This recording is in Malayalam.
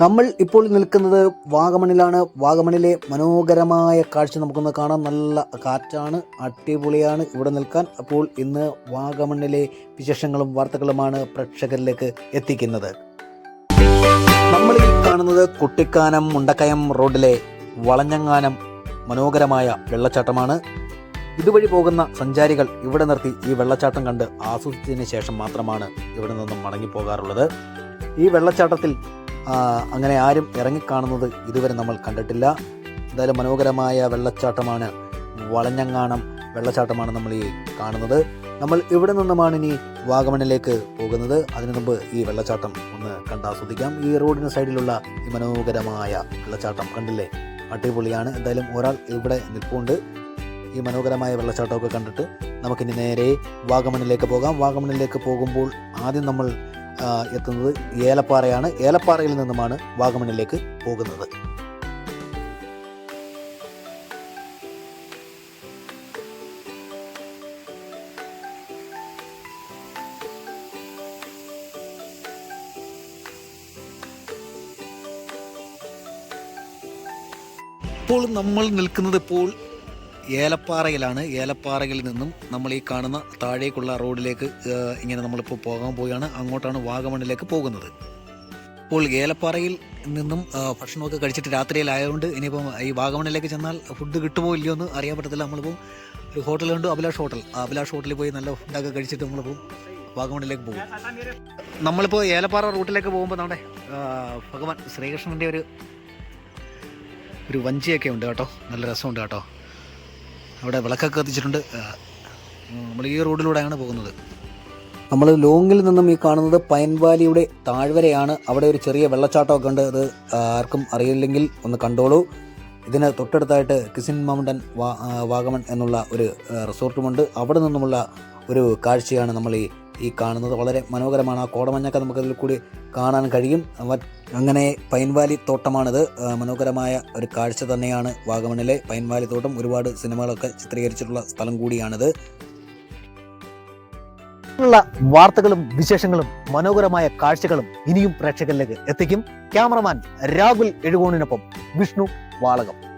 നമ്മൾ ഇപ്പോൾ നിൽക്കുന്നത് വാഗമണിലാണ്. വാഗമണിലെ മനോഹരമായ കാഴ്ച നമുക്കൊന്ന് കാണാം നല്ല കാറ്റാണ് അടിപൊളിയാണ് ഇവിടെ നിൽക്കാൻ. അപ്പോൾ ഇന്ന് വാഗമണിലെ വിശേഷങ്ങളും വാർത്തകളുമാണ് പ്രേക്ഷകരിലേക്ക് എത്തിക്കുന്നത്. നമ്മൾ ഈ കാണുന്നത് കുട്ടിക്കാനം മുണ്ടക്കയം റോഡിലെ വളഞ്ഞങ്ങാനം മനോഹരമായ വെള്ളച്ചാട്ടമാണ്. ഇതുവഴി പോകുന്ന സഞ്ചാരികൾ ഇവിടെ നിർത്തി ഈ വെള്ളച്ചാട്ടം കണ്ട് ആസ്വദിച്ചതിന് ശേഷം മാത്രമാണ് ഇവിടെ നിന്നും മടങ്ങിപ്പോകാറുള്ളത്. ഈ വെള്ളച്ചാട്ടത്തിൽ അങ്ങനെ ആരും ഇറങ്ങിക്കാണുന്നത് ഇതുവരെ നമ്മൾ കണ്ടിട്ടില്ല. എന്തായാലും മനോഹരമായ വെള്ളച്ചാട്ടമാണ് വളഞ്ഞങ്ങാണം വെള്ളച്ചാട്ടമാണ് നമ്മൾ ഈ കാണുന്നത്. നമ്മൾ ഇവിടെ നിന്നുമാണ് ഇനി വാഗമണിലേക്ക് പോകുന്നത്? അതിനു മുമ്പ് ഈ വെള്ളച്ചാട്ടം ഒന്ന് കണ്ടാസ്വദിക്കാം ഈ റോഡിന് സൈഡിലുള്ള ഈ മനോഹരമായ വെള്ളച്ചാട്ടം കണ്ടില്ലേ? അടിപൊളിയാണ്. എന്തായാലും ഒരാൾ ഇവിടെ നിൽപ്പുണ്ട്. ഈ മനോഹരമായ വെള്ളച്ചാട്ടമൊക്കെ കണ്ടിട്ട് നമുക്കിനി നേരെ വാഗമണിലേക്ക് പോകാം. വാഗമണിലേക്ക് പോകുമ്പോൾ ആദ്യം നമ്മൾ എത്തുന്നത് ഏലപ്പാറയാണ്. ഏലപ്പാറയിൽ നിന്നുമാണ് വാഗമണിലേക്ക് പോകുന്നത്. ഇപ്പോൾ നമ്മൾ നിൽക്കുന്നത് ഇപ്പോൾ ഏലപ്പാറയിലാണ്. ഏലപ്പാറയിൽ നിന്നും നമ്മൾ ഈ കാണുന്ന താഴേക്കുള്ള റോഡിലേക്ക് ഇങ്ങനെ നമ്മളിപ്പോൾ പോകാൻ പോവുകയാണ്. അങ്ങോട്ടാണ് വാഗമണിലേക്ക് പോകുന്നത്. ഇപ്പോൾ ഏലപ്പാറയിൽ നിന്നും ഭക്ഷണമൊക്കെ കഴിച്ചിട്ട് രാത്രിയിലായതുകൊണ്ട് ഇനിയിപ്പം ഈ വാഗമണിലേക്ക് ചെന്നാൽ ഫുഡ് കിട്ടുമോ ഇല്ലയോ എന്ന് അറിയാൻ പറ്റത്തില്ല. നമ്മളിപ്പോൾ ഒരു ഹോട്ടലുണ്ട് അഭിലാഷ് ഹോട്ടൽ അഭിലാഷ് ഹോട്ടലിൽ പോയി നല്ല ഫുഡൊക്കെ കഴിച്ചിട്ട് നമ്മളിപ്പോൾ വാഗമണിലേക്ക് പോകും. നമ്മളിപ്പോൾ ഏലപ്പാറ റൂട്ടിലേക്ക് പോകുമ്പോൾ നമ്മുടെ ഭഗവാൻ ശ്രീകൃഷ്ണന്റെ ഒരു ഒരു വഞ്ചിയൊക്കെ ഉണ്ട് കേട്ടോ. നല്ല രസമുണ്ട് കേട്ടോ. അവിടെ വിളക്കൊക്കെ കത്തിച്ചിട്ടുണ്ട്. നമ്മൾ ഈ റോഡിലൂടെയാണ് പോകുന്നത്. നമ്മൾ ലോങ്ങിൽ നിന്നും ഈ കാണുന്നത് പൈൻവാലിയുടെ താഴ്വരയാണ്. അവിടെ ഒരു ചെറിയ വെള്ളച്ചാട്ടമൊക്കെ ഉണ്ട്. അത് ആർക്കും അറിയില്ലെങ്കിൽ ഒന്ന് കണ്ടോളൂ. ഇതിന് തൊട്ടടുത്തായിട്ട് കിസിൻ മൗണ്ടൻ വാഗമൺ എന്നുള്ള ഒരു റിസോർട്ടുമുണ്ട്. അവിടെ നിന്നുമുള്ള ഒരു കാഴ്ചയാണ് നമ്മൾ ഈ ഈ കാണുന്നത് വളരെ മനോഹരമാണ്. ആ കോടമഞ്ഞൊക്കെ നമുക്ക് അതിൽ കൂടി കാണാൻ കഴിയും. അങ്ങനെ പൈൻവാലി തോട്ടമാണിത്. മനോഹരമായ ഒരു കാഴ്ച തന്നെയാണ് വാഗമണിലെ പൈൻവാലി തോട്ടം. ഒരുപാട് സിനിമകളൊക്കെ ചിത്രീകരിച്ചിട്ടുള്ള സ്ഥലം കൂടിയാണിത്. ഉള്ള വാർത്തകളും വിശേഷങ്ങളും മനോഹരമായ കാഴ്ചകളും ഇനിയും പ്രേക്ഷകരിലേക്ക് എത്തിക്കും. ക്യാമറമാൻ രാഹുൽ എഴുകോണിനൊപ്പം വിഷ്ണു വാളകം.